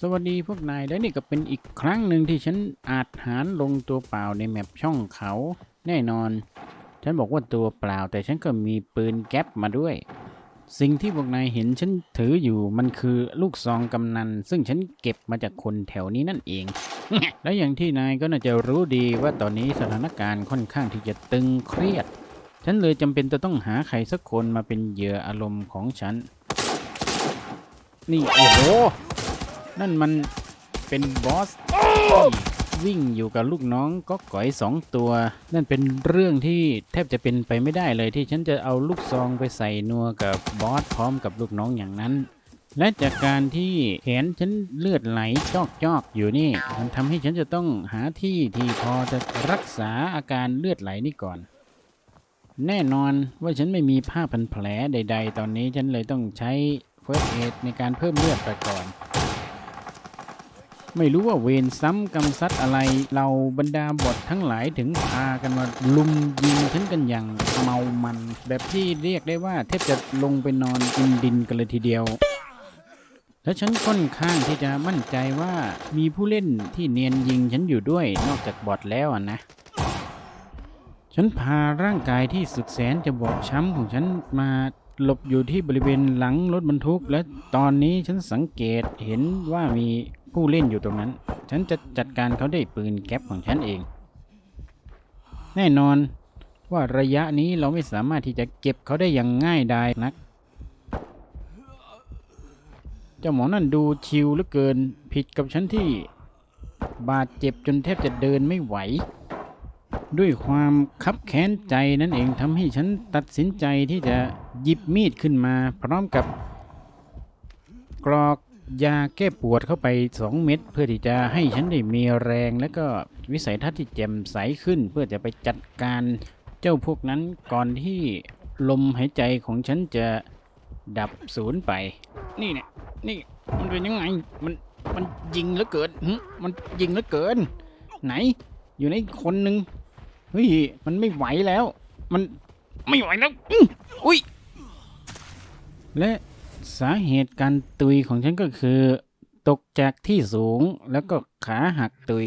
สวัสดีพวกนายและนี่ก็เป็นอีกครั้งหนึ่งที่ฉันอาจหารลงตัวเปล่าในแมปช่องเขาแน่นอน ฉันบอกว่าตัวเปล่า แต่ฉันก็มีปืนแก๊ปมาด้วย สิ่งที่พวกนายเห็นฉันถืออยู่มันคือลูกซองกำนัน ซึ่งฉันเก็บมาจากคนแถวนี้นั่นเอง และอย่างที่นายก็น่าจะรู้ดีว่าตอนนี้สถานการณ์ค่อนข้างที่จะตึงเครียด ฉันเลยจำเป็นจะต้องหาใครสักคนมาเป็นเหยื่ออารมณ์ของฉัน นี่โอ้โห นั่นมันเป็นบอสที่วิ่งอยู่กับลูกน้องก็ก่อยสองตัว นั่นเป็นเรื่องที่แทบจะเป็นไปไม่ได้เลยที่ฉันจะเอาลูกซองไปใส่นัวกับบอสพร้อมกับลูกน้องอย่างนั้น และจากการที่แขนฉันเลือดไหลจอกๆอยู่นี่ มันทำให้ฉันจะต้องหาที่ที่พอจะรักษาอาการเลือดไหลนี่ก่อน แน่นอนว่าฉันไม่มีผ้าพันแผลใด ๆ ตอนนี้ฉันเลยต้องใช้เฟิร์สเอดในการเพิ่มเลือดไปก่อน ไม่รู้ว่าเวรซ้ำกำซัดอะไร เราบรรดาบททั้งหลายถึงพากันมาลุมยิงฉันกันอย่างเมามัน แบบที่เรียกได้ว่าแทบจะลงไปนอนกินดินกันเลยทีเดียว และฉันค่อนข้างที่จะมั่นใจว่ามีผู้เล่นที่เนียนยิงฉันอยู่ด้วยนอกจากบอทแล้วนะฉันพาร่างกายที่สุดแสนจะบอบช้ำของฉันมาหลบอยู่ที่บริเวณหลังรถบรรทุก และตอนนี้ฉันสังเกตเห็นว่ามี ผู้เล่นอยู่ตรงนั้น ฉันจะจัดการเขาด้วยปืนแก๊ปของฉันเอง แน่นอนว่าระยะนี้เราไม่สามารถที่จะเก็บเขาได้อย่างง่ายดายนัก เจ้าหมอนั่นดูชิลเหลือเกิน ผิดกับฉันที่บาดเจ็บจนแทบจะเดินไม่ไหว ด้วยความคับแค้นใจนั่นเองทำให้ฉันตัดสินใจที่จะหยิบมีดขึ้นมา พร้อมกับกรอก ยาแก้ปวดเข้าไป 2 เม็ดเพื่อที่จะให้ฉันได้มีแรง และก็วิสัยทัศน์ที่แจ่มใสขึ้น เพื่อจะไปจัดการเจ้าพวกนั้นก่อนที่ลมหายใจของฉันจะดับสูญไป นี่เนี่ยนี่มันเป็นยังไงมันมันยิงเหลือเกินมันยิงเหลือเกิน ไหน อยู่ในคนหนึ่งเฮ้ยมันไม่ไหวแล้ว มันไม่ไหวแล้วอุ้ยและ สาเหตุการตุยของฉันก็คือ ตกจากที่สูงแล้วก็ขาหักตุย